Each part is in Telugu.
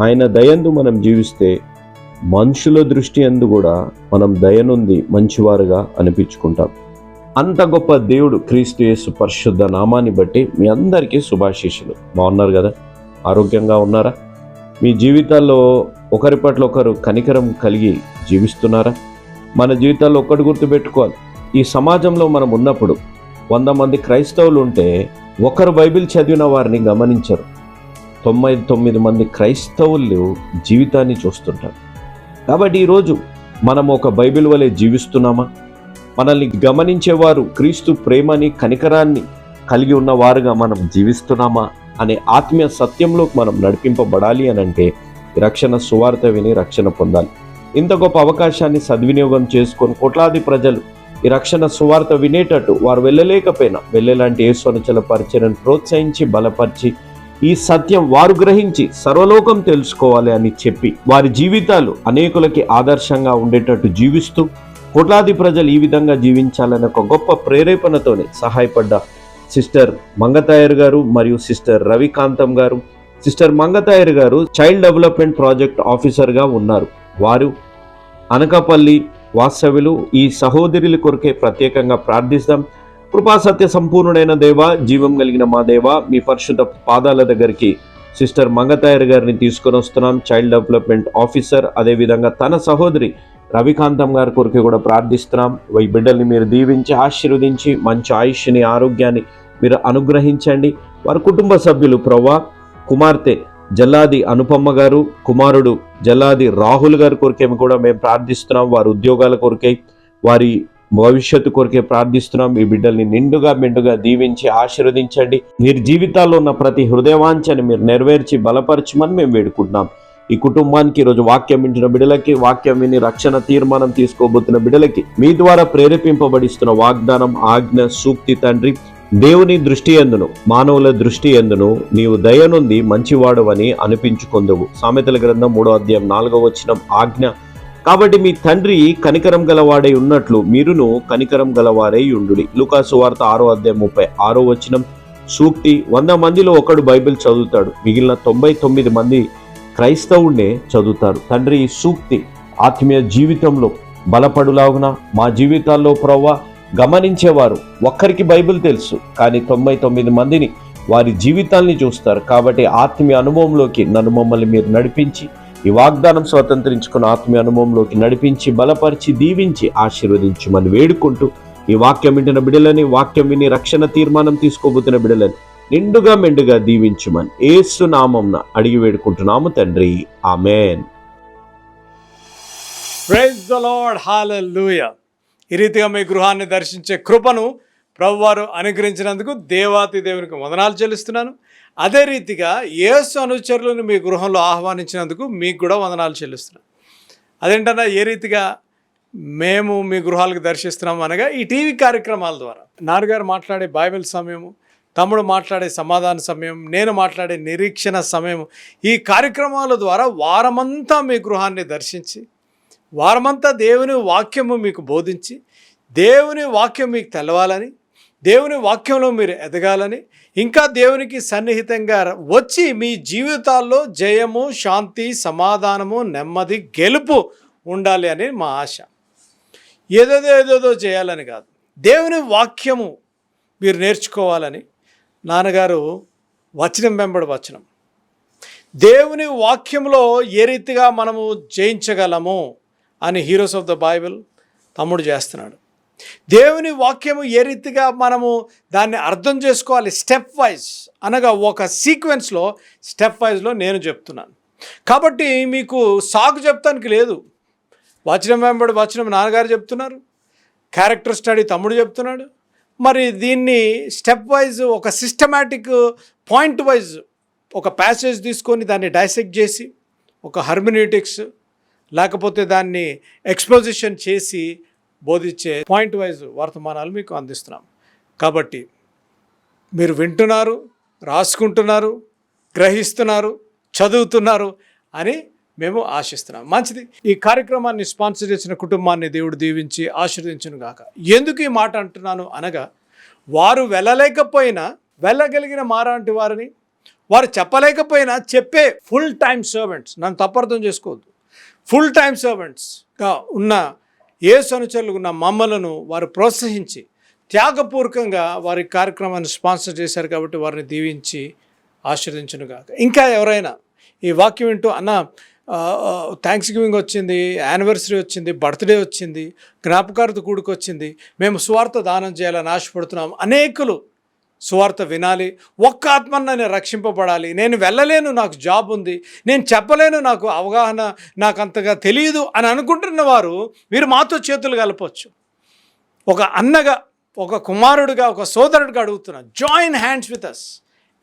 ఆయన దయందు మనం జీవిస్తే మనుషుల దృష్టి అందు కూడా మనం దయనుంది మంచివారుగా అనిపించుకుంటాం. అంత గొప్ప దేవుడు క్రీస్తు యేసు పరిశుద్ధ నామాన్ని బట్టి మీ అందరికీ శుభాశీషులు బాగున్నారు కదా? ఆరోగ్యంగా ఉన్నారా? మీ జీవితాల్లో ఒకరి పట్ల ఒకరు కనికరం కలిగి జీవిస్తున్నారా? మన జీవితాల్లో ఒక్కటి గుర్తుపెట్టుకోవాలి. ఈ సమాజంలో మనం ఉన్నప్పుడు వంద మంది క్రైస్తవులు ఉంటే ఒకరు బైబిల్ చదివిన వారిని గమనించరు. తొంభై తొమ్మిది మంది క్రైస్తవులు జీవితాన్ని చూస్తుంటారు. కాబట్టి ఈరోజు మనం ఒక బైబిల్ వలె జీవిస్తున్నామా? మనల్ని గమనించేవారు క్రీస్తు ప్రేమని కనికరాన్ని కలిగి ఉన్న వారుగా మనం జీవిస్తున్నామా? అనే ఆత్మీయ సత్యంలోకి మనం నడిపింపబడాలి అని అంటే రక్షణ సువార్త విని రక్షణ పొందాలి. ఇంత గొప్ప అవకాశాన్ని సద్వినియోగం చేసుకొని కోట్లాది ప్రజలు ఈ రక్షణ సువార్త వినేటట్టు వారు వెళ్ళలేకపోయినా వెళ్ళేలాంటి యేసును పరిచయను ప్రోత్సహించి బలపరిచి ఈ సత్యం వారు గ్రహించి సర్వలోకం తెలుసుకోవాలి అని చెప్పి వారి జీవితాలు అనేకులకి ఆదర్శంగా ఉండేటట్టు జీవిస్తూ కోట్లాది ప్రజలు ఈ విధంగా జీవించాలనే ఒక గొప్ప ప్రేరేపణతోనే సహాయపడ్డ సిస్టర్ మంగతాయర్ గారు మరియు సిస్టర్ రవికాంతం గారు. సిస్టర్ మంగతాయర్ గారు చైల్డ్ డెవలప్మెంట్ ప్రాజెక్ట్ ఆఫీసర్గా ఉన్నారు. వారు అనకాపల్లి వాస్తవ్యులు. ఈ సహోదరుల కొరకే ప్రత్యేకంగా ప్రార్థిస్తాం. కృపా సత్య సంపూర్ణుడైన దేవ జీవం కలిగిన మా దేవ మీ పరిశుద్ధ పాదాల దగ్గరికి సిస్టర్ మంగతాయర్ గారిని తీసుకొని వస్తున్నాం. చైల్డ్ డెవలప్మెంట్ ఆఫీసర్ అదేవిధంగా తన సహోదరి రవికాంతం గారి కొరకు కూడా ప్రార్థిస్తున్నాం. వై బిడ్డల్ని మీరు దీవించి ఆశీర్వదించి మంచి ఆయుష్ని ఆరోగ్యాన్ని మీరు అనుగ్రహించండి. వారి కుటుంబ సభ్యులు ప్రవ్వా కుమార్తె జల్లాది అనుపమ్మ గారు కుమారుడు జల్లాది రాహుల్ గారి కొరకేమో కూడా మేము ప్రార్థిస్తున్నాం. వారి ఉద్యోగాల కొరకై వారి భవిష్యత్తు కొరకే ప్రార్థిస్తున్నాం. ఈ బిడ్డల్ని నిండుగా మెండుగా దీవించి ఆశీర్వదించండి. మీరు జీవితాల్లో ఉన్న ప్రతి హృదయవాంఛని మీరు నెరవేర్చి బలపరచమని మేము వేడుకుంటున్నాం. ఈ కుటుంబానికి ఈరోజు వాక్యం వింటున్న బిడ్డలకి వాక్యం విని రక్షణ తీర్మానం తీసుకోబోతున్న బిడ్డలకి మీ ద్వారా ప్రేరేపింపబడిస్తున్న వాగ్దానం ఆజ్ఞ సూక్తి తండ్రి దేవుని దృష్టి ఎందును మానవుల దృష్టి ఎందును నీవు దయనుంది మంచివాడవని అనిపించుకొందువు. సామెతల గ్రంథం మూడో అధ్యాయం నాలుగో వచనం ఆజ్ఞ కాబట్టి మీ తండ్రి కనికరం గలవాడై ఉన్నట్లు మీరును కనికరం గలవారై ఉండుడి. లూకాసు వార్త ఆరో అధ్యాయం ముప్పై ఆరో వచనం. సూక్తి వంద మందిలో ఒకడు బైబిల్ చదువుతాడు. మిగిలిన తొంభై తొమ్మిది మంది క్రైస్తవుణ్ణే చదువుతారు. తండ్రి ఈ సూక్తి ఆత్మీయ జీవితంలో బలపడులాగున మా జీవితాల్లో ప్రవ్వ గమనించేవారు ఒక్కరికి బైబిల్ తెలుసు. కానీ తొంభై తొమ్మిది మందిని వారి జీవితాల్ని చూస్తారు. కాబట్టి ఆత్మీయ అనుభవంలోకి నన్ను మమ్మల్ని మీరు నడిపించి ఈ వాగ్దానం స్వతంత్రించుకున్న ఆత్మీయ అనుభవంలోకి నడిపించి బలపరిచి దీవించి ఆశీర్వదించమని వేడుకుంటూ ఈ వాక్యం వింటున్న బిడలని వాక్యం విని రక్షణ తీర్మానం తీసుకోబోతున్న బిడలని నిండుగా మెండుగా దీవించమని ఏసు నామంన అడిగి వేడుకుంటున్నాము తండ్రి. Amen. Praise the lord hallelujah ఈ రీతిగా మీ గృహాన్ని దర్శించే కృపను ప్రభువారు అనుగ్రహించినందుకు దేవాతి దేవునికి వందనాలు చెల్లిస్తున్నాను. అదే రీతిగా ఏసు అనుచరులను మీ గృహంలో ఆహ్వానించినందుకు మీకు కూడా వందనాలు చెల్లిస్తున్నాను అదేంటన్నా ఏ రీతిగా మేము మీ గృహాలకు దర్శిస్తున్నాం అనగా ఈ టీవీ కార్యక్రమాల ద్వారా. నాన్నగారు మాట్లాడే బైబిల్ సమయము తమ్ముడు మాట్లాడే సమాధాన సమయం నేను మాట్లాడే నిరీక్షణ సమయం ఈ కార్యక్రమాల ద్వారా వారమంతా మీ గృహాన్ని దర్శించి వారమంతా దేవుని వాక్యము మీకు బోధించి దేవుని వాక్యం మీకు తెలవాలని దేవుని వాక్యంలో మీరు ఎదగాలని ఇంకా దేవునికి సన్నిహితంగా వచ్చి మీ జీవితాల్లో జయము శాంతి సమాధానము నెమ్మది గెలుపు ఉండాలి అని మా ఆశ. ఏదేదో ఏదేదో చేయాలని కాదు. దేవుని వాక్యము మీరు నేర్చుకోవాలని నాన్నగారు వచనం వెంబడి వచనం. దేవుని వాక్యంలో ఏ రీతిగా మనము జయించగలము అని హీరోస్ ఆఫ్ ద బైబిల్ తమ్ముడు చేస్తున్నాడు. దేవుని వాక్యము ఏ రీతిగా మనము దాన్ని అర్థం చేసుకోవాలి? స్టెప్ వైజ్ అనగా ఒక సీక్వెన్స్లో స్టెప్ వైజ్లో నేను చెప్తున్నాను. కాబట్టి మీకు సాగు చెప్తానికి లేదు. వచనం వెంబడి వచనం నాన్నగారు చెప్తున్నారు. క్యారెక్టర్ స్టడీ తమ్ముడు చెప్తున్నాడు. మరి దీన్ని స్టెప్ వైజ్ ఒక సిస్టమాటిక్ పాయింట్ వైజ్ ఒక ప్యాసేజ్ తీసుకొని దాన్ని డైసెక్ట్ చేసి ఒక హర్మినేటిక్స్ లేకపోతే దాన్ని ఎక్స్పోజిషన్ చేసి బోధించే పాయింట్ వైజ్ వర్తమానాలు మీకు అందిస్తున్నాం. కాబట్టి మీరు వింటున్నారు రాసుకుంటున్నారు గ్రహిస్తున్నారు చదువుతున్నారు అని మేము ఆశిస్తున్నాం. మంచిది. ఈ కార్యక్రమాన్ని స్పాన్సర్ చేసిన కుటుంబాన్ని దేవుడు దీవించి ఆశీర్వదించును గాక. ఎందుకు ఈ మాట అంటున్నాను అనగా వారు వెళ్ళలేకపోయినా వెళ్ళగలిగిన మారాంటి వారిని వారు చెప్పలేకపోయినా చెప్పే ఫుల్ టైం సర్వెంట్స్ నన్ను తప్పర్థం చేసుకోవద్దు. ఫుల్ టైం సర్వెంట్స్గా ఉన్న ఏ అనుచరులు ఉన్న మమ్మలను వారు ప్రోత్సహించి త్యాగపూర్వకంగా వారి కార్యక్రమాన్ని స్పాన్సర్ చేశారు కాబట్టి వారిని దీవించి ఆశీర్వదించును ఇంకా ఎవరైనా ఈ వాక్యం వింటూ అన్న థ్యాంక్స్ గివింగ్ వచ్చింది యానివర్సరీ వచ్చింది బర్త్డే వచ్చింది జ్ఞాపకార్థ కూడుకొచ్చింది మేము స్వార్థ దానం చేయాలని ఆశపడుతున్నాం అనేకులు సువార్త వినాలి. ఒక్క ఆత్మను నేను రక్షింపబడాలి. నేను వెళ్ళలేను నాకు జాబ్ ఉంది. నేను చెప్పలేను నాకు అవగాహన నాకు అంతగా తెలియదు అని అనుకుంటున్న వారు మీరు మాతో చేతులు కలపవచ్చు ఒక అన్నగా ఒక కుమారుడిగా ఒక సోదరుడిగా అడుగుతున్నా join hands with us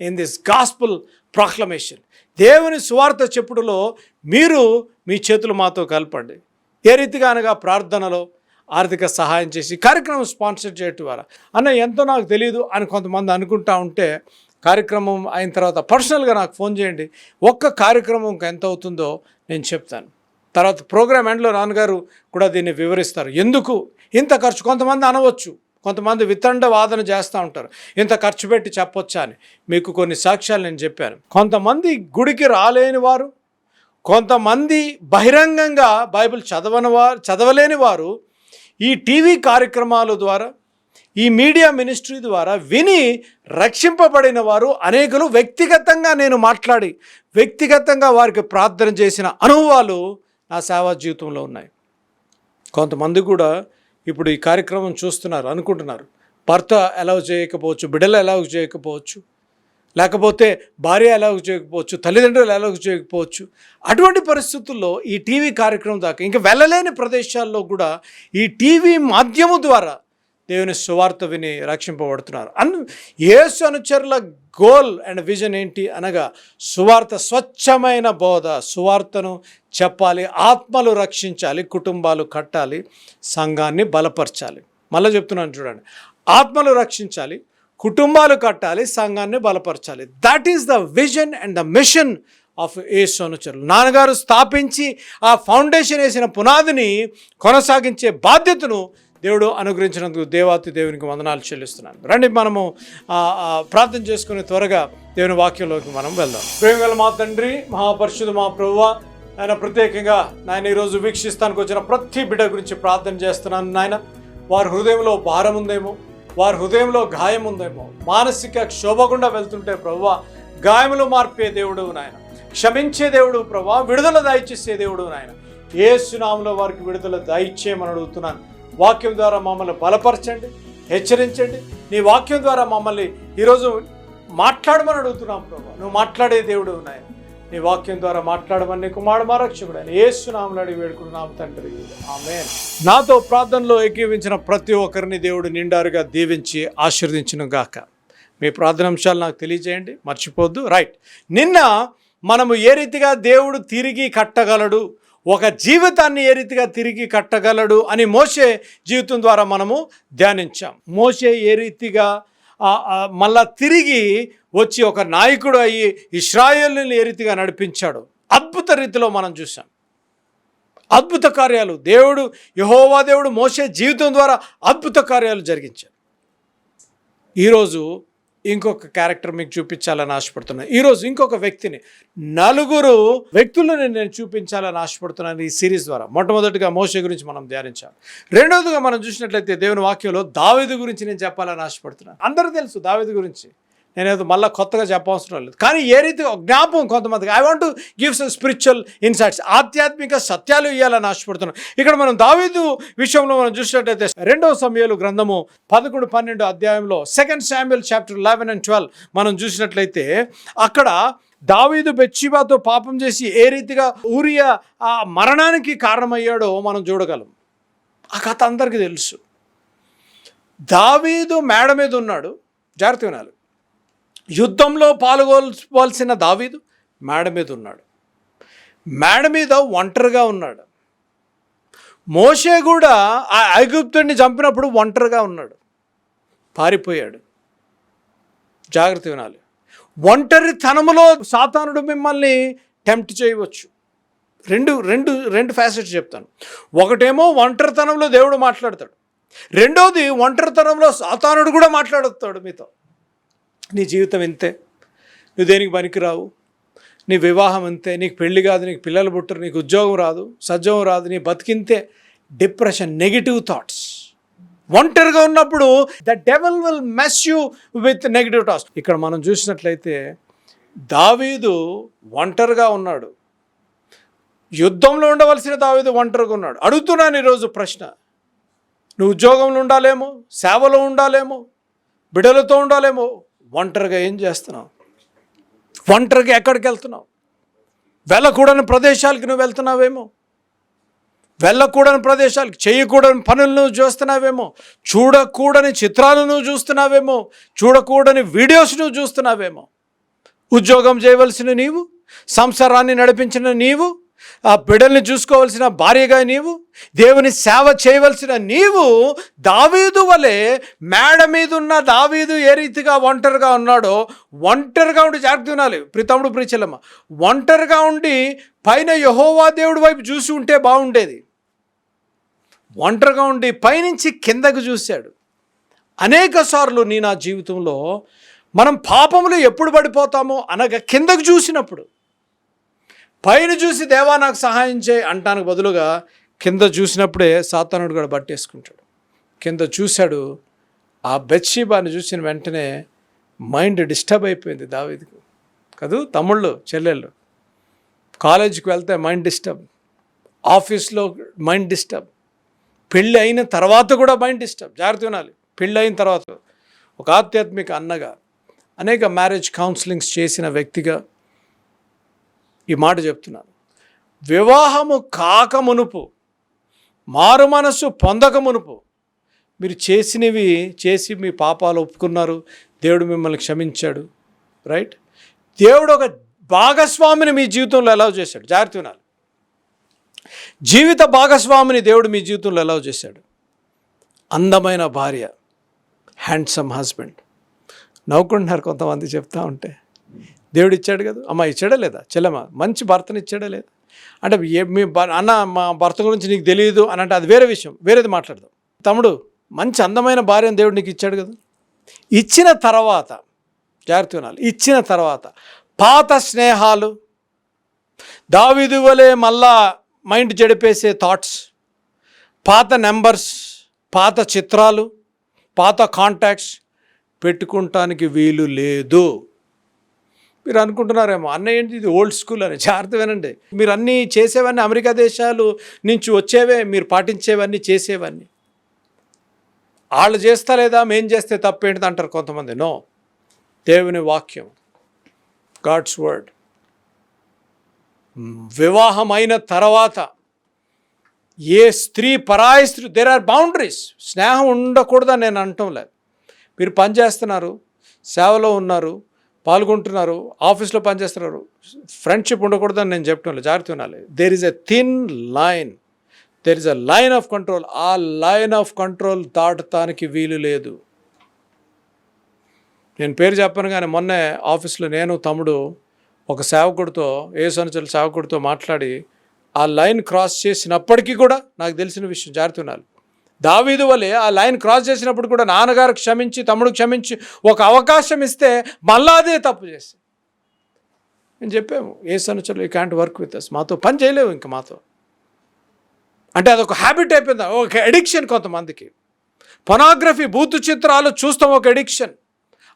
in this gospel proclamation దేవుని సువార్త చెప్పుడులో మీరు మీ చేతులు మాతో కలపండి. ఏ రీతిగా అనగా ప్రార్థనలో ఆర్థిక సహాయం చేసి కార్యక్రమం స్పాన్సర్ చేయటం ద్వారా. అన్న ఎంతో నాకు తెలియదు అని కొంతమంది అనుకుంటా ఉంటే కార్యక్రమం అయిన తర్వాత పర్సనల్గా నాకు ఫోన్ చేయండి. ఒక్క కార్యక్రమం ఎంత అవుతుందో నేను చెప్తాను. తర్వాత ప్రోగ్రామ్ ఎండ్లో నాన్నగారు కూడా దీన్ని వివరిస్తారు. ఎందుకు? ఇంత ఖర్చు కొంతమంది అనవచ్చు. కొంతమంది వితండ వాదన చేస్తూ ఉంటారు. ఇంత ఖర్చు పెట్టి చెప్పొచ్చా అని. మీకు కొన్ని సాక్ష్యాలు నేను చెప్పాను. కొంతమంది గుడికి రాలేని వారు కొంతమంది బహిరంగంగా బైబిల్ చదవని వారు చదవలేని వారు ఈ టీవీ కార్యక్రమాల ద్వారా ఈ మీడియా మినిస్ట్రీ ద్వారా విని రక్షింపబడిన వారు అనేకులు వ్యక్తిగతంగా నేను మాట్లాడి వ్యక్తిగతంగా వారికి ప్రార్థన చేసిన అనుభవాలు నా సేవా జీవితంలో ఉన్నాయి. కొంతమంది కూడా ఇప్పుడు ఈ కార్యక్రమం చూస్తున్నారు అనుకుంటున్నారు. భర్త అలౌ చేయకపోవచ్చు బిడ్డలు అలౌ చేయకపోవచ్చు. లేకపోతే భార్య అలౌ చేయకపోవచ్చు తల్లిదండ్రులు అలౌ చేయకపోవచ్చు అటువంటి పరిస్థితుల్లో ఈ టీవీ కార్యక్రమం దాకా ఇంకా వెళ్ళలేని ప్రదేశాల్లో కూడా ఈ టీవీ మాధ్యమం ద్వారా దేవుని సువార్త విని రక్షింపబడుతున్నారు. అన్ యేసు అనుచరుల గోల్ అండ్ విజన్ ఏంటి అనగా సువార్త స్వచ్ఛమైన బోధ సువార్తను చెప్పాలి ఆత్మలు రక్షించాలి కుటుంబాలు కట్టాలి సంఘాన్ని బలపరచాలి. మళ్ళీ చెప్తున్నాను చూడండి. ఆత్మలు రక్షించాలి కుటుంబాలు కట్టాలి సంఘాన్ని బలపరచాలి. That is the vision and the mission of Yesu అనుచరులు. నాన్నగారు స్థాపించి ఆ ఫౌండేషన్ వేసిన పునాదిని కొనసాగించే బాధ్యతను దేవుడు అనుగ్రహించినందుకు దేవాతి దేవునికి వందనాలు చెల్లిస్తున్నాను. రండి మనము ప్రార్థన చేసుకుని త్వరగా దేవుని వాక్యంలోకి మనం వెళ్దాం. ప్రేమగల మా తండ్రి మహాపరిషుడు మా ప్రభువ ఆయన ప్రత్యేకంగా నాయన ఈరోజు వీక్షిస్తానికి వచ్చిన ప్రతి బిడ్డ గురించి ప్రార్థన చేస్తున్నాను నాయన. వారి హృదయంలో భారం ఉందేమో వారి హృదయంలో గాయం ఉందేమో. మానసిక క్షోభ గుండా వెళ్తుంటే ప్రభు గాయములు మార్పే దేవుడు నాయన. క్షమించే దేవుడు ప్రభా విడుదల దయచేసే దేవుడు నాయన. ఏ సునాములో వారికి విడుదల దయచేయమని అడుగుతున్నాను. వాక్యం ద్వారా మమ్మల్ని బలపరచండి హెచ్చరించండి. నీ వాక్యం ద్వారా మమ్మల్ని ఈరోజు మాట్లాడమని అడుగుతున్నాం ప్రభా నువ్వు మాట్లాడే దేవుడు నాయన. నీ వాక్యం ద్వారా మాట్లాడమని కుమారుడు మా రక్షకుడు ఆయన ఏసునామలు అడిగి తండ్రి. ఆమె నాతో ప్రార్థనలో ఏకీవించిన ప్రతి ఒక్కరిని దేవుడు నిండారుగా దీవించి ఆశీర్వదించును గాక మీ ప్రార్థనాంశాలు నాకు తెలియజేయండి మర్చిపోద్దు. రైట్. నిన్న మనము ఏ రీతిగా దేవుడు తిరిగి కట్టగలడు? ఒక జీవితాన్ని ఏ రీతిగా తిరిగి కట్టగలడు? అని మోసే జీవితం ద్వారా మనము ధ్యానించాం. మోసే ఏ రీతిగా మళ్ళా తిరిగి వచ్చి ఒక నాయకుడు అయ్యి ఇస్రాయేల్ని ఏ రీతిగా నడిపించాడు? అద్భుత రీతిలో మనం చూసాం అద్భుత కార్యాలు. దేవుడు యహోవా దేవుడు మోసే జీవితం ద్వారా అద్భుత కార్యాలు జరిగించాడు ఈరోజు ఇంకొక క్యారెక్టర్ మీకు చూపించాలని ఆశపడుతున్నాను ఈరోజు ఇంకొక వ్యక్తిని నలుగురు వ్యక్తులను నేను చూపించాలని ఆశపడుతున్నాను ఈ సిరీస్ ద్వారా. మొట్టమొదటిగా మోస గురించి మనం ధ్యానించాలి. రెండవదిగా మనం చూసినట్లయితే దేవుని వాక్యంలో దావేది గురించి నేను చెప్పాలని ఆశపడుతున్నాను అందరూ తెలుసు దావేది గురించి. నేనేదో మళ్ళీ కొత్తగా చెప్పవసరం లేదు. కానీ ఏ రీతి జ్ఞాపకం కొంతమందికి I want give some spiritual insights ఆధ్యాత్మిక సత్యాలు ఇవ్వాలని ఆశపడుతున్నాను ఇక్కడ మనం దావీదు విషయంలో మనం చూసినట్టయితే రెండవ సమయాలు గ్రంథము పదకొండు పన్నెండు అధ్యాయంలో second Samuel chapter eleven and twelve మనం చూసినట్లయితే అక్కడ దావీదు బెచ్చిబాతో పాపం చేసి ఏ రీతిగా ఊరియా ఆ మరణానికి కారణమయ్యాడో మనం చూడగలం. ఆ కథ అందరికీ తెలుసు. దావీదు మేడ మీద ఉన్నాడు. జాగ్రత్త వినాలి. యుద్ధంలో పాల్గొవలసిన దావీదు మేడ మీద ఉన్నాడు. మేడ మీద ఒంటరిగా ఉన్నాడు. మోషే కూడా ఆ ఐగుప్తుడిని చంపినప్పుడు ఒంటరిగా ఉన్నాడు. పారిపోయాడు. జాగ్రత్త వినాలి. ఒంటరి తనములో సాతానుడు మిమ్మల్ని టెంప్ట్ చేయవచ్చు. రెండు రెండు రెండు ఫ్యాసెట్స్ చెప్తాను. ఒకటేమో ఒంటరితనంలో దేవుడు మాట్లాడతాడు. రెండోది ఒంటరితనంలో సాతానుడు కూడా మాట్లాడుతాడు మీతో. నీ జీవితం ఇంతే. నువ్వు దేనికి పనికిరావు? నీ వివాహం అంతే. నీకు పెళ్ళి కాదు నీకు పిల్లలు పుట్టరు నీకు ఉద్యోగం రాదు సజ్జం రాదు నీ బతికింతే డిప్రెషన్ నెగిటివ్ థాట్స్. ఒంటరిగా ఉన్నప్పుడు the devil will mess you with negative thoughts. ఇక్కడ మనం చూసినట్లయితే దావీదు ఒంటరిగా ఉన్నాడు. యుద్ధంలో ఉండవలసిన దావీదు ఒంటరిగా ఉన్నాడు. అడుగుతున్నాను ఈరోజు ప్రశ్న. నువ్వు ఉద్యోగంలో ఉండాలేమో సేవలో ఉండాలేమో బిడలతో ఉండాలేమో ఒంటరిగా ఏం చేస్తున్నావు? ఒంటరిగా ఎక్కడికి వెళ్తున్నావు? వెళ్ళకూడని ప్రదేశాలకి నువ్వు వెళ్తున్నావేమో? వెళ్ళకూడని ప్రదేశాలకి చేయకూడని పనులు నువ్వు చూస్తున్నావేమో? చూడకూడని చిత్రాలు నువ్వు చూస్తున్నావేమో? చూడకూడని వీడియోస్ నువ్వు చూస్తున్నావేమో? ఉద్యోగం చేయవలసిన నీవు సంసారాన్ని నడిపించిన నీవు ఆ బిడ్డల్ని చూసుకోవాల్సిన భార్యగా నీవు దేవుని సేవ చేయవలసిన నీవు దావీదు వలె మేడ మీద ఉన్న దావీదు ఏ రీతిగా ఒంటరిగా ఉన్నాడో ఒంటరిగా ఉండి జాగ్రత్త వినాలి ప్రితముడు ప్రిచలమ్మ ఒంటరిగా ఉండి పైన యహోవా దేవుడి వైపు చూసి ఉంటే బాగుండేది. ఒంటరిగా ఉండి పైనుంచి కిందకు చూశాడు. అనేక సార్లు నీ నా జీవితంలో మనం పాపములు ఎప్పుడు పడిపోతామో అనగా కిందకు చూసినప్పుడు పైన చూసి దేవా నాకు సహాయం చేయి అంటానికి బదులుగా కింద చూసినప్పుడే సాతానుడు కూడా బట్టేసుకుంటాడు. కింద చూశాడు ఆ బెత్షీబాని చూసిన వెంటనే మైండ్ డిస్టర్బ్ అయిపోయింది దావీదికి. కదూ? తమ్ముళ్ళు చెల్లెళ్ళు. కాలేజీకి వెళ్తే మైండ్ డిస్టర్బ్. ఆఫీస్లో మైండ్ డిస్టర్బ్. పెళ్ళి అయిన తర్వాత కూడా మైండ్ డిస్టర్బ్. జాగ్రత్త వినాలి పెళ్ళి అయిన తర్వాత. ఒక ఆధ్యాత్మిక అన్నగా అనేక మ్యారేజ్ కౌన్సిలింగ్స్ చేసిన వ్యక్తిగా ఈ మాట చెప్తున్నాను. వివాహము కాక మునుపు మారు మనస్సు పొందక మునుపు మీరు చేసినవి చేసి మీ పాపాలు ఒప్పుకున్నారు దేవుడు మిమ్మల్ని క్షమించాడు రైట్ దేవుడు ఒక భాగస్వామిని మీ జీవితంలో ఎలా చేశాడు. జాగ్రత్త వినాలి జీవిత భాగస్వామిని దేవుడు మీ జీవితంలో ఎలా చేశాడు. అందమైన భార్య హ్యాండ్సమ్ హస్బెండ్ నవ్వుకుంటున్నారు కొంతమంది చెప్తా ఉంటే. దేవుడు ఇచ్చాడు కదా. అమ్మ ఇచ్చాడా లేదా? చెల్లమ్మ మంచి భర్తను ఇచ్చాడా లేదా? అంటే ఏ మీ అన్న మా భర్త గురించి నీకు తెలియదు అని అంటే అది వేరే విషయం వేరేది మాట్లాడదాం. తమ్ముడు మంచి అందమైన భార్యను దేవుడు నీకు ఇచ్చాడు కదా. ఇచ్చిన తర్వాత జాగ్రత్త వినాలి ఇచ్చిన తర్వాత పాత స్నేహాలు దావిదు వలె మళ్ళా మైండ్ జడిపేసే థాట్స్ పాత నెంబర్స్ పాత చిత్రాలు పాత కాంటాక్ట్స్ పెట్టుకుంటానికి వీలు లేదు. మీరు అనుకుంటున్నారేమో. అన్న ఏంటి ఇది ఓల్డ్ స్కూల్ అని? జాగ్రత్త వినండి. మీరు అన్నీ చేసేవన్నీ అమెరికా దేశాలు నుంచి వచ్చేవే మీరు పాటించేవన్నీ చేసేవన్నీ. వాళ్ళు చేస్తా లేదా మేం చేస్తే తప్పేంటిది అంటారు కొంతమంది. నో. దేవుని వాక్యం. God's word. వివాహం అయిన తర్వాత ఏ స్త్రీ పరాయి స్త్రీ దేర్ ఆర్ బౌండరీస్ స్నేహం ఉండకూడదని నేను అనటం లేదు మీరు పని చేస్తున్నారు సేవలో ఉన్నారు పాల్గొంటున్నారు ఆఫీస్లో పనిచేస్తున్నారు. ఫ్రెండ్షిప్ ఉండకూడదని నేను చెప్తున్నాను జాగ్రత్త ఉండాలి. There is a thin line there is a line of control ఆ లైన్ ఆఫ్ కంట్రోల్ దాటటానికి వీలు లేదు. నేను పేరు చెప్పాను కానీ మొన్నే ఆఫీస్లో నేను తమ్ముడు ఒక సేవకుడితో ఏ సంవత్సరాల సేవకుడితో మాట్లాడి ఆ లైన్ క్రాస్ చేసినప్పటికీ కూడా నాకు తెలిసిన విషయం జాగ్రత్త ఉండాలి. దావీదు వలె ఆ లైన్ క్రాస్ చేసినప్పుడు కూడా నాన్నగారు క్షమించి తమ్ముడు క్షమించి ఒక అవకాశం ఇస్తే మళ్ళా అదే తప్పు చేసి నేను చెప్పాము ఏ సంవత్సరాలు you can't work with us మాతో పని చేయలేవు ఇంకా మాతో. అంటే అదొక హ్యాబిట్ అయిపోయింది. ఒక ఎడిక్షన్ కొంతమందికి. పొనాగ్రఫీ బూతు చిత్రాలు చూస్తాం ఒక ఎడిక్షన్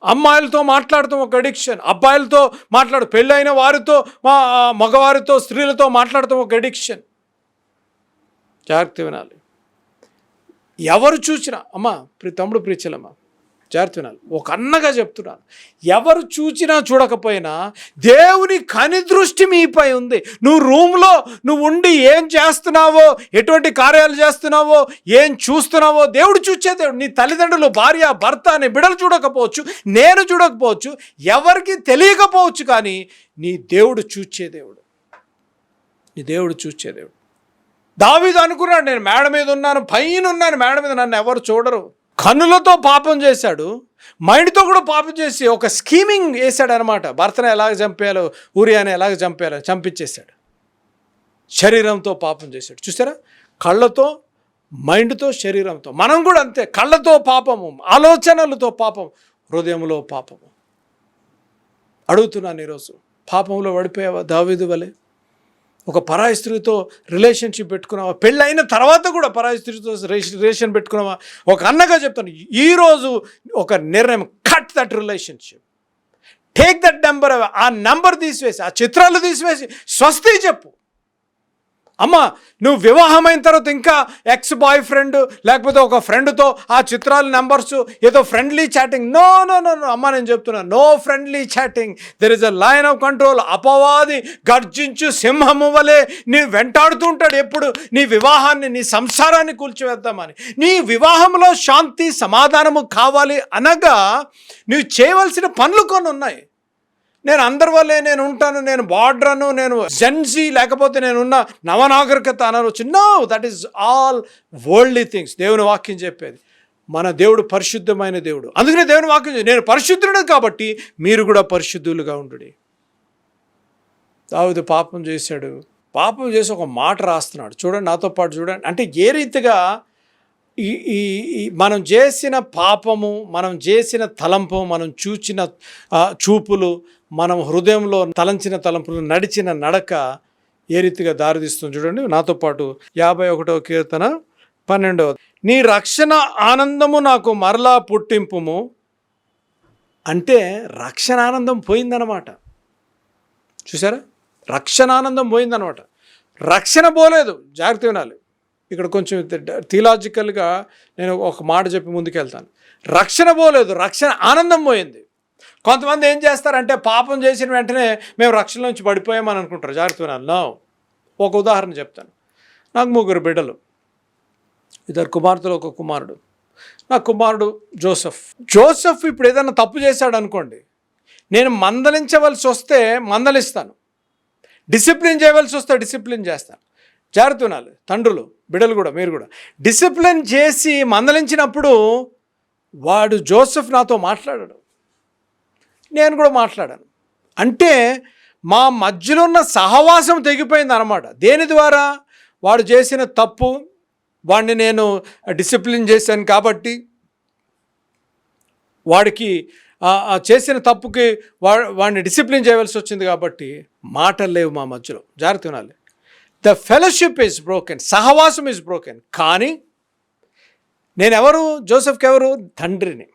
అమ్మాయిలతో మాట్లాడతాం ఒక ఎడిక్షన్ అబ్బాయిలతో మాట్లాడు పెళ్ళైన వారితో మా మగవారితో స్త్రీలతో మాట్లాడతాం ఒక ఎడిక్షన్ జాగ్రత్త వినాలి. ఎవరు చూసినా అమ్మ ప్రి తమ్ముడు ప్రీచలమ్మ జాగ్రత్త వినాలి. ఒక అన్నగా చెప్తున్నాను. ఎవరు చూచినా చూడకపోయినా దేవుని కని దృష్టి మీపై ఉంది. నువ్వు రూమ్లో నువ్వు ఉండి ఏం చేస్తున్నావో ఎటువంటి కార్యాలు చేస్తున్నావో ఏం చూస్తున్నావో దేవుడు చూచే దేవుడు. నీ తల్లిదండ్రులు భార్య భర్త నీ బిడలు చూడకపోవచ్చు నేను చూడకపోవచ్చు ఎవరికి తెలియకపోవచ్చు కానీ నీ దేవుడు చూచే దేవుడు. నీ దేవుడు చూచే దేవుడు. దావీదు అనుకున్నాడు నేను మేడ మీద ఉన్నాను పైన ఉన్నాను మేడ మీద నన్ను ఎవరు చూడరు. కన్నులతో పాపం చేశాడు మైండ్తో కూడా పాపం చేసి ఒక స్కీమింగ్ వేశాడు అనమాట భర్తను ఎలాగ చంపేయాలో ఊరియాని ఎలాగ చంపేయాలో చంపించేశాడు. శరీరంతో పాపం చేశాడు. చూసారా? కళ్ళతో మైండ్తో శరీరంతో. మనం కూడా అంతే కళ్ళతో పాపము ఆలోచనలతో పాపం హృదయంలో పాపము. అడుగుతున్నాను ఈరోజు పాపంలో పడిపోయావా దావీదు వలె? ఒక పరాయి స్త్రీతో రిలేషన్షిప్ పెట్టుకున్నావా? పెళ్ళైన తర్వాత కూడా పరాయి స్త్రీతో రిలేషన్ పెట్టుకున్నావా? ఒక అన్నగా చెప్తాను. ఈరోజు ఒక నిర్ణయం. Cut that relationship take that number ఆ నెంబర్ తీసివేసి ఆ చిత్రాలు తీసివేసి స్వస్తి చెప్పు. అమ్మ నువ్వు వివాహమైన తర్వాత ఇంకా ఎక్స్ బాయ్ ఫ్రెండ్ లేకపోతే ఒక ఫ్రెండ్తో ఆ చిత్రాల నెంబర్స్ ఏదో friendly chatting no no no no అమ్మ నేను చెప్తున్నా no friendly chatting there is a line of control అపవాది గర్జించు సింహము వలె నీ వెంటాడుతూ ఉంటాడు. ఎప్పుడు? నీ వివాహాన్ని నీ సంసారాన్ని కూల్చివేద్దామని. నీ వివాహంలో శాంతి సమాధానము కావాలి అనగా నువ్వు చేయవలసిన పనులు కొన్ని ఉన్నాయి. నేను అందరి వల్లే నేను ఉంటాను నేను బార్డర్ను నేను జెన్జీ లేకపోతే నేను ఉన్న నవనాగరికత అనవచ్చు no that is all worldly things దేవుని వాక్యం చెప్పేది. మన దేవుడు పరిశుద్ధమైన దేవుడు. అందుకనే దేవుని వాక్యం నేను పరిశుద్ధుడు కాబట్టి మీరు కూడా పరిశుద్ధులుగా ఉండు దావుదు పాపం చేశాడు. పాపం చేసి ఒక మాట రాస్తున్నాడు. చూడండి నాతో పాటు చూడండి. అంటే ఏ రీతిగా ఈ ఈ మనం చేసిన పాపము మనం చేసిన తలంపు మనం చూచిన చూపులు మనం హృదయంలో తలంచిన తలంపులు నడిచిన నడక ఏ రీతిగా దారితీస్తుంది చూడండి. నాతో పాటు యాభై ఒకటో కీర్తన పన్నెండవ. నీ రక్షణ ఆనందము నాకు మరలా పుట్టింపుము. అంటే రక్షణ ఆనందం పోయిందనమాట చూసారా రక్షణ ఆనందం పోయిందనమాట రక్షణ పోలేదు. జాగ్రత్త వినాలి. ఇక్కడ కొంచెం థియలాజికల్గా నేను ఒక మాట చెప్పి ముందుకెళ్తాను. రక్షణ పోలేదు. రక్షణ ఆనందం పోయింది. కొంతమంది ఏం చేస్తారంటే పాపం చేసిన వెంటనే మేము రక్షణ నుంచి పడిపోయామని అనుకుంటారు. జాగ్రత్త వినాలి ఒక ఉదాహరణ చెప్తాను. నాకు ముగ్గురు బిడ్డలు. ఇద్దరు కుమార్తెలు ఒక కుమారుడు. నా కుమారుడు జోసెఫ్. జోసెఫ్ ఇప్పుడు ఏదైనా తప్పు చేశాడు అనుకోండి నేను మందలించవలసి వస్తే మందలిస్తాను. డిసిప్లిన్ చేయవలసి వస్తే డిసిప్లిన్ చేస్తాను. జాగ్రత్త తండ్రులు బిడ్డలు కూడా మీరు కూడా. డిసిప్లిన్ చేసి మందలించినప్పుడు వాడు జోసెఫ్ నాతో మాట్లాడాడు. నేను కూడా మాట్లాడాను. అంటే మా మధ్యలో ఉన్న సహవాసం తెగిపోయింది అనమాట దేని ద్వారా? వాడు చేసిన తప్పు వాడిని నేను డిసిప్లిన్ చేశాను కాబట్టి వాడికి చేసిన తప్పుకి వా వాడిని డిసిప్లిన్ చేయవలసి వచ్చింది కాబట్టి మాటలు లేవు మా మధ్యలో. జాగ్రత్త వినాలి ద ఫెలోషిప్ ఈజ్ బ్రోకెన్ సహవాసం ఈజ్ బ్రోకెన్ కానీ నేను ఎవరు? జోసెఫ్కి ఎవరు తండ్రిని.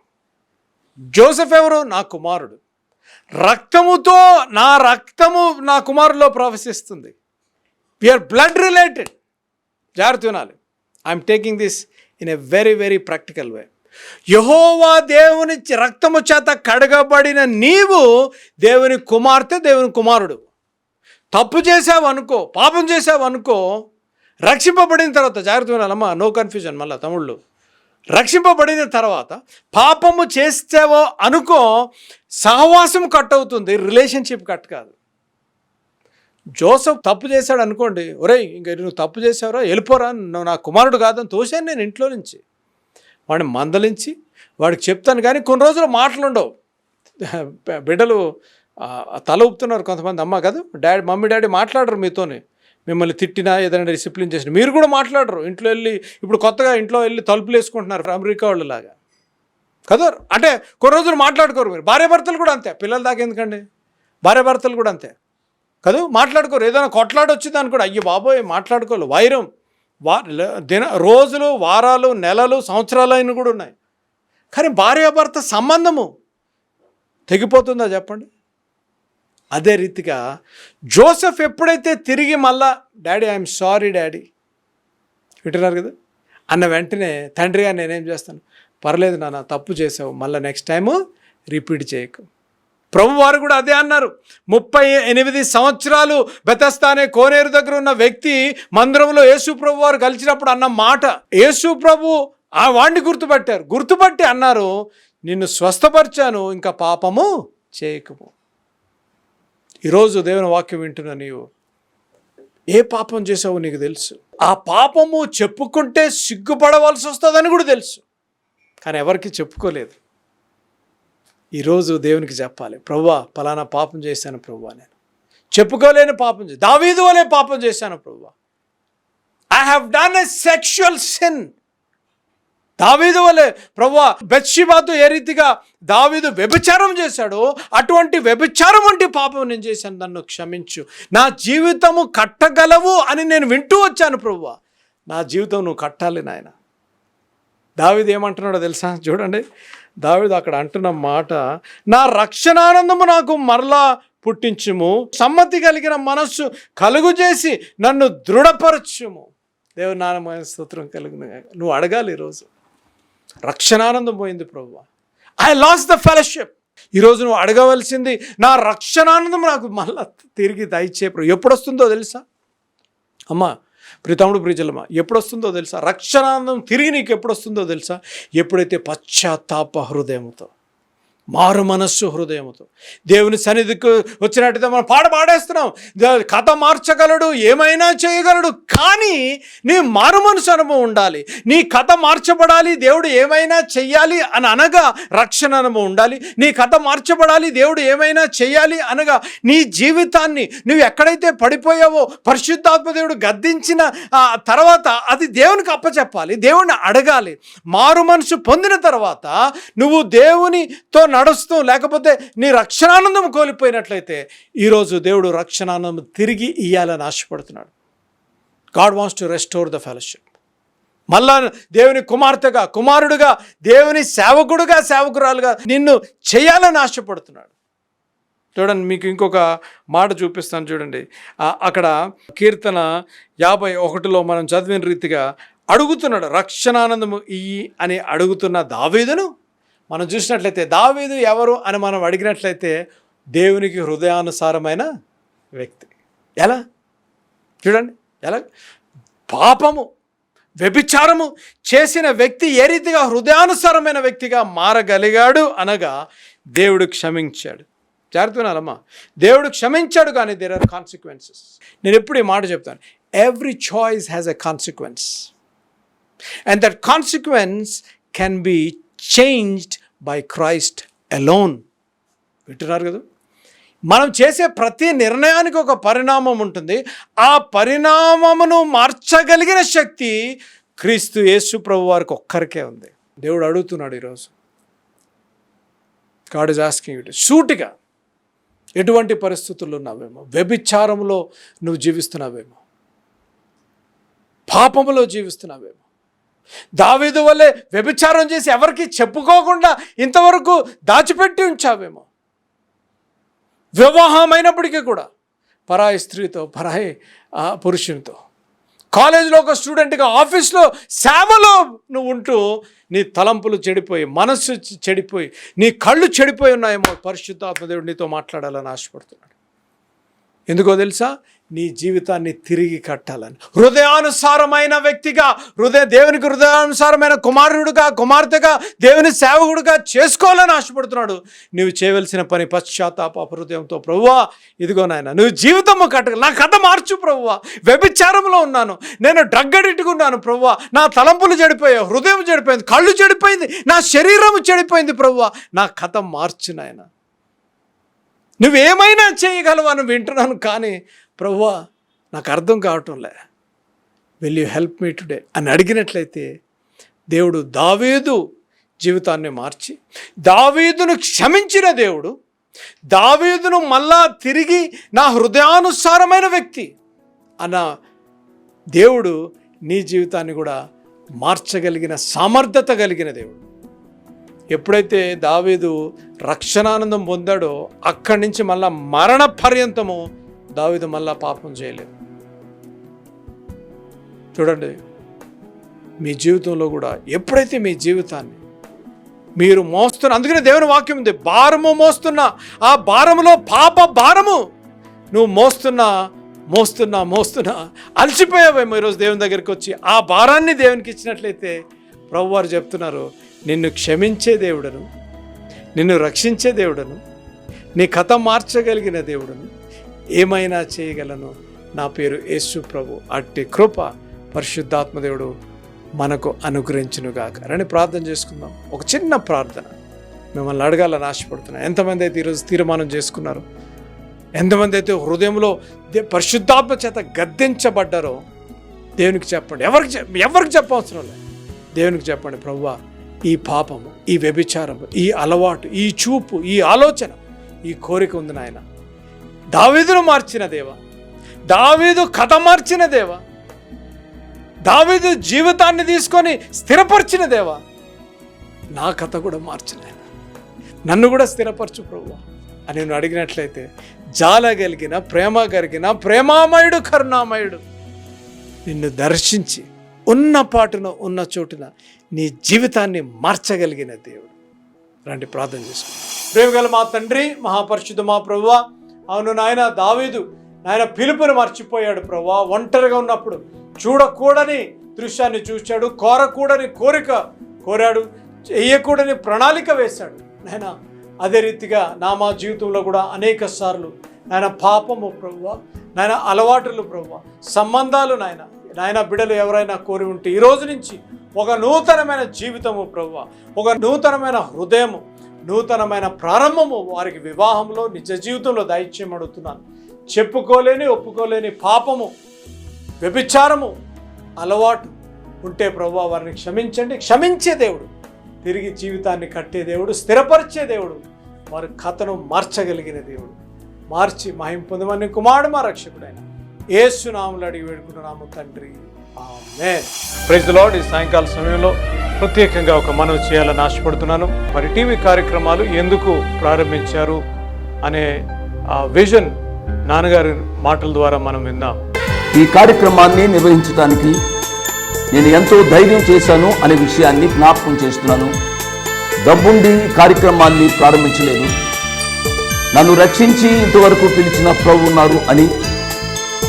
జోసెఫ్ ఎవరు? నా కుమారుడు. రక్తముతో నా రక్తము నా కుమారులో ప్రవశిస్తుంది. విఆర్ బ్లడ్ రిలేటెడ్ జాగ్రత్త వినాలి. I'm taking this in a very very practical way యహోవా దేవుని రక్తము చేత కడగబడిన నీవు దేవుని కుమార్తె దేవుని కుమారుడు. తప్పు చేసావు అనుకో పాపం చేసావు అనుకో రక్షింపబడిన తర్వాత జాగ్రత్త వినాలమ్మా నో కన్ఫ్యూజన్ మళ్ళీ తమ్ముళ్ళు. రక్షింపబడిన తర్వాత పాపము చేస్తావో అనుకో సహవాసం కట్ అవుతుంది రిలేషన్షిప్ కట్ కాదు. జోసఫ్ తప్పు చేశాడు అనుకోండి ఒరేయ్ ఇంకా నువ్వు తప్పు చేసావురా వెళ్ళిపోరా నువ్వు నా కుమారుడు కాదని తోశాను నేను ఇంట్లో నుంచి. వాడిని మందలించి వాడికి చెప్తాను కానీ కొన్ని రోజులు మాటలు ఉండవు. బిడ్డలు తల ఊపుతున్నారు కొంతమంది అమ్మ కదా డాడీ మమ్మీ డాడీ మాట్లాడరు మీతోనే. మిమ్మల్ని తిట్టినా ఏదైనా డిసిప్లిన్ చేసినా మీరు కూడా మాట్లాడరు. ఇంట్లో వెళ్ళి ఇప్పుడు కొత్తగా ఇంట్లో వెళ్ళి తలుపులు వేసుకుంటున్నారు అమెరికా వాళ్ళలాగా. కదా? అంటే కొన్ని రోజులు మాట్లాడుకోరు మీరు. భార్యాభర్తలు కూడా అంతే. పిల్లల దాకా ఎందుకండి? భార్యాభర్తలు కూడా అంతే. కదా? మాట్లాడుకోరు. ఏదైనా కొట్లాట వచ్చింది కూడా. అయ్యో బాబోయ్ మాట్లాడుకోరు. వైరం. వా దిన రోజులు వారాలు నెలలు సంవత్సరాలు అయిన కూడా ఉన్నాయి. కానీ భార్యాభర్త సంబంధము తెగిపోతుందా చెప్పండి? అదే రీతిగా జోసెఫ్ ఎప్పుడైతే తిరిగి మళ్ళా డాడీ ఐఎమ్ సారీ డాడీ వింటున్నారు కదా? అన్న వెంటనే తండ్రిగా నేనేం చేస్తాను? పర్లేదు నాన్న తప్పు చేసావు. మళ్ళీ నెక్స్ట్ టైము రిపీట్ చేయకు. ప్రభు వారు కూడా అదే అన్నారు. ముప్పై ఎనిమిది సంవత్సరాలు బెతస్తానే కోనేరు దగ్గర ఉన్న వ్యక్తి మందిరంలో యేసు ప్రభు వారు కలిసినప్పుడు అన్న మాట. యేసు ప్రభు ఆ వాణ్ణి గుర్తుపట్టారు. గుర్తుపట్టి అన్నారు నిన్ను స్వస్థపరిచాను ఇంకా పాపము చేయకము ఈరోజు దేవుని వాక్యం వింటున్న నీవు ఏ పాపం చేసావో నీకు తెలుసు. ఆ పాపము చెప్పుకుంటే సిగ్గుపడవలసి వస్తుందని కూడా తెలుసు. కానీ ఎవరికి చెప్పుకోలేదు. ఈరోజు దేవునికి చెప్పాలి ప్రవ్వా పలానా పాపం చేశాను ప్రవ్వా నేను. చెప్పుకోలేని పాపం చే దావీదు వలే పాపం చేశాను ప్రవ్వా I have done a sexual sin Davidu వలె ప్రవ్వా బెత్షిబాతో ఏ రీతిగా దావీదు వ్యభిచారం చేశాడో అటువంటి వ్యభిచారం వంటి పాపం నేను చేశాను నన్ను క్షమించు. నా జీవితము కట్టగలవు అని నేను వింటూ వచ్చాను ప్రవ్వా నా జీవితం నువ్వు కట్టాలి నాయన. దావిది ఏమంటున్నాడో తెలుసా? చూడండి. దావిది అక్కడ అంటున్న మాట నా రక్షణానందము నాకు మరలా పుట్టించుము. సమ్మతి కలిగిన మనస్సు కలుగు చేసి నన్ను దృఢపరచుము. దేవుని నానమైన స్తోత్రం కలుగును నువ్వు అడగాలి ఈరోజు. రక్షణానందం పోయింది ప్రభు ఐ లాస్ ద ఫెలోషిప్ ఈరోజు నువ్వు అడగవలసింది నా రక్షణానందం నాకు మళ్ళా తిరిగి దయచే ఎప్పుడు వస్తుందో తెలుసా? అమ్మా ప్రితముడు ప్రిజలమా ఎప్పుడు వస్తుందో తెలుసా? రక్షణానందం తిరిగి నీకు ఎప్పుడు వస్తుందో తెలుసా? ఎప్పుడైతే పశ్చాత్తాప హృదయంతో మారు మనస్సు హృదయముతో. దేవుని సన్నిధికి వచ్చినట్టుగా మనం పాట పాడేస్తున్నాం. కథ మార్చగలడు ఏమైనా చేయగలడు కానీ నీ మారు మనసు అనుభవం ఉండాలి. నీ కథ మార్చబడాలి దేవుడు ఏమైనా చెయ్యాలి అని అనగా రక్షణ అనుభవం ఉండాలి. నీ కథ మార్చబడాలి దేవుడు ఏమైనా చెయ్యాలి అనగా నీ జీవితాన్ని నువ్వు ఎక్కడైతే పడిపోయావో పరిశుద్ధాత్మ దేవుడు గద్దించిన తర్వాత అది దేవునికి అప్పచెప్పాలి దేవుణ్ణి అడగాలి. మారు మనసు పొందిన తర్వాత నువ్వు దేవునితో నడుస్తూ లేకపోతే నీ రక్షణానందం కోల్పోయినట్లయితే ఈరోజు దేవుడు రక్షణానందం తిరిగి ఇయ్యాలని ఆశపడుతున్నాడు. God wants to restore the fellowship మళ్ళా దేవుని కుమార్తెగా కుమారుడుగా దేవుని సేవకుడుగా సేవకురాలుగా నిన్ను చేయాలని ఆశపడుతున్నాడు. చూడండి మీకు ఇంకొక మాట చూపిస్తాను చూడండి. అక్కడ కీర్తన యాభై ఒకటిలో మనం చదివిన రీతిగా అడుగుతున్నాడు రక్షణానందము ఇయ్యి అని అడుగుతున్న దావేదను మనం చూసినట్లయితే దావీదు ఎవరు అని మనం అడిగినట్లయితే దేవునికి హృదయానుసారమైన వ్యక్తి. ఎలా? చూడండి. ఎలా? పాపము వ్యభిచారము చేసిన వ్యక్తి ఏ రీతిగా హృదయానుసారమైన వ్యక్తిగా మారగలిగాడు అనగా దేవుడు క్షమించాడు. జాగ్రత్తనాలమ్మా దేవుడు క్షమించాడు కానీ దేర్ ఆర్ కాన్సిక్వెన్సెస్ నేను ఎప్పుడు ఈ మాట చెప్తాను. Every choice has a consequence and that consequence can be changed by Christ alone వింటున్నారు కదా? మనం చేసే ప్రతి నిర్ణయానికి ఒక పరిణామం ఉంటుంది. ఆ పరిణామమును మార్చగలిగిన శక్తి క్రీస్తు యేసు ప్రభు వారికి ఒక్కరికే ఉంది. దేవుడు అడుగుతున్నాడు ఈరోజు. గాడ్ ఇస్ ఆస్కింగ్ ఇట్ సూటిగా ఎటువంటి పరిస్థితుల్లో ఉన్నావేమో? వ్యభిచారంలో నువ్వు జీవిస్తున్నావేమో? పాపములో జీవిస్తున్నావేమో? దావీదు వల్లే వ్యభిచారం చేసి ఎవరికి చెప్పుకోకుండా ఇంతవరకు దాచిపెట్టి ఉంచావేమో? వివాహమైనప్పటికీ కూడా పరాయి స్త్రీతో పరాయి పురుషునితో. కాలేజీలో ఒక స్టూడెంట్గా ఆఫీస్లో సేవలో నువ్వు ఉంటూ నీ తలంపులు చెడిపోయి మనస్సు చెడిపోయి నీ కళ్ళు చెడిపోయి ఉన్నాయేమో పరిశుద్ధాత్మదేవుడు నీతో మాట్లాడాలని ఆశపడుతున్నాడు. ఎందుకో తెలుసా? నీ జీవితాన్ని తిరిగి కట్టాలని. హృదయానుసారమైన వ్యక్తిగా హృదయ దేవునికి హృదయానుసారమైన కుమారుడుగా కుమార్తెగా దేవుని సేవకుడుగా చేసుకోవాలని ఆశపడుతున్నాడు. నువ్వు చేయవలసిన పని పశ్చాత్తాప హృదయంతో ప్రభువా ఇదిగో నాయన నువ్వు జీవితము కట్ట నా కథ మార్చు ప్రభువా. వ్యభిచారంలో ఉన్నాను. నేను డ్రగ్ అడిక్ట్గా ఉన్నాను ప్రభువా. నా తలంపులు చెడిపోయాయి హృదయం చెడిపోయింది కళ్ళు చెడిపోయింది నా శరీరం చెడిపోయింది ప్రభువా. నా కథ మార్చు నాయన. నువ్వేమైనా చేయగలవని అని వింటున్నాను కానీ ప్రభువా నాకు అర్థం కావటంలే. Will you help me today అని అడిగినట్లయితే దేవుడు దావీదు జీవితాన్ని మార్చి దావీదును క్షమించిన దేవుడు దావీదును మళ్ళా తిరిగి నా హృదయానుసారమైన వ్యక్తి అన్న దేవుడు నీ జీవితాన్ని కూడా మార్చగలిగిన సామర్థ్యత కలిగిన దేవుడు. ఎప్పుడైతే దావీదు రక్షణానందం పొందాడో అక్కడి నుంచి మళ్ళా మరణ పర్యంతము దావీదు మళ్ళా పాపం చేయలేదు. చూడండి మీ జీవితంలో కూడా ఎప్పుడైతే మీ జీవితాన్ని మీరు మోస్తున్న అందుకనే దేవుని వాక్యం ఉంది భారము మోస్తున్నా ఆ భారములో పాప భారము. నువ్వు మోస్తున్నా మోస్తున్నా మోస్తున్నా అలసిపోయావేమో ఈరోజు దేవుని దగ్గరికి వచ్చి ఆ భారాన్ని దేవునికి ఇచ్చినట్లయితే ప్రభువారు చెప్తున్నారు నిన్ను క్షమించే దేవుడను నిన్ను రక్షించే దేవుడను నీ కథ మార్చగలిగిన దేవుడను ఏమైనా చేయగలను? నా పేరు యేసు ప్రభు. అట్టి కృప పరిశుద్ధాత్మదేవుడు మనకు అనుగ్రహించునుగాక. రండి ప్రార్థన చేసుకుందాం. ఒక చిన్న ప్రార్థన. మిమ్మల్ని అడగాలని ఆశపడుతున్నాను ఎంతమంది అయితే ఈరోజు తీర్మానం చేసుకున్నారు ఎంతమంది అయితే హృదయంలో దే- పరిశుద్ధాత్మ చేత గద్దించబడ్డారో దేవునికి చెప్పండి. ఎవరికి ఎవరికి చెప్పవసరం లేదు. దేవునికి చెప్పండి ప్రభువా ఈ పాపము ఈ వ్యభిచారము ఈ అలవాటు ఈ చూపు ఈ ఆలోచన ఈ కోరిక ఉంది నాయన. దావీదును మార్చిన దేవ దావీదు కథ మార్చిన దేవ దావీదు జీవితాన్ని తీసుకొని స్థిరపరిచిన దేవ నా కథ కూడా మార్చిన నన్ను కూడా స్థిరపరచు ప్రభు అని నేను అడిగినట్లయితే జాలగలిగిన ప్రేమ కలిగిన ప్రేమామయుడు కరుణామయుడు నిన్ను దర్శించి ఉన్న పాటున ఉన్న చోటున నీ జీవితాన్ని మార్చగలిగిన దేవుడు. రండి ప్రార్థన చేసుకుందాం. ప్రేమగల మా తండ్రి మహాపరిశుద్ధ మా ప్రభువ అవును నాయన దావీదు నాయన పిలుపుని మర్చిపోయాడు ప్రభా ఒంటరిగా ఉన్నప్పుడు చూడకూడని దృశ్యాన్ని చూశాడు కోరకూడని కోరిక కోరాడు చేయకూడని ప్రణాళిక వేశాడు. నాయన అదే రీతిగా నా మా జీవితంలో కూడా అనేక సార్లు నాయన పాపము ప్రభువ నాయన అలవాటులు ప్రభువ సంబంధాలు నాయన నాయన బిడ్డలు ఎవరైనా కోరి ఉంటే ఈ రోజు నుంచి ఒక నూతనమైన జీవితము ప్రభువ ఒక నూతనమైన హృదయము నూతనమైన ప్రారంభము వారికి వివాహంలో నిజ జీవితంలో దైత్యం అడుగుతున్నాను. చెప్పుకోలేని ఒప్పుకోలేని పాపము వ్యభిచారము అలవాటు ఉంటే ప్రభు వారిని క్షమించండి. క్షమించే దేవుడు తిరిగి జీవితాన్ని కట్టే దేవుడు స్థిరపరిచే దేవుడు వారి కథను మార్చగలిగిన దేవుడు. మార్చి మహిం పొందమని కుమారుడు మా రక్షకుడైన ఏసునాములు అడిగి వేడుకుంటున్నాము తండ్రి. ఆమె ప్రైజ్ లాడ్ ఈ సాయంకాల సమయంలో ప్రత్యేకంగా ఒక మనవి చేయాలని ఆశపడుతున్నాను. మరి టీవీ కార్యక్రమాలు ఎందుకు ప్రారంభించారు అనే ఆ విజన్ నాన్నగారి మాటల ద్వారా మనం విందాం. ఈ కార్యక్రమాన్ని నిర్వహించడానికి నేను ఎంతో ధైర్యం చేశాను అనే విషయాన్ని జ్ఞాపకం చేస్తున్నాను. డబ్బుండి కార్యక్రమాన్ని ప్రారంభించలేదు. నన్ను రక్షించి ఇంతవరకు పిలిచిన ప్రభు ఉన్నారు అని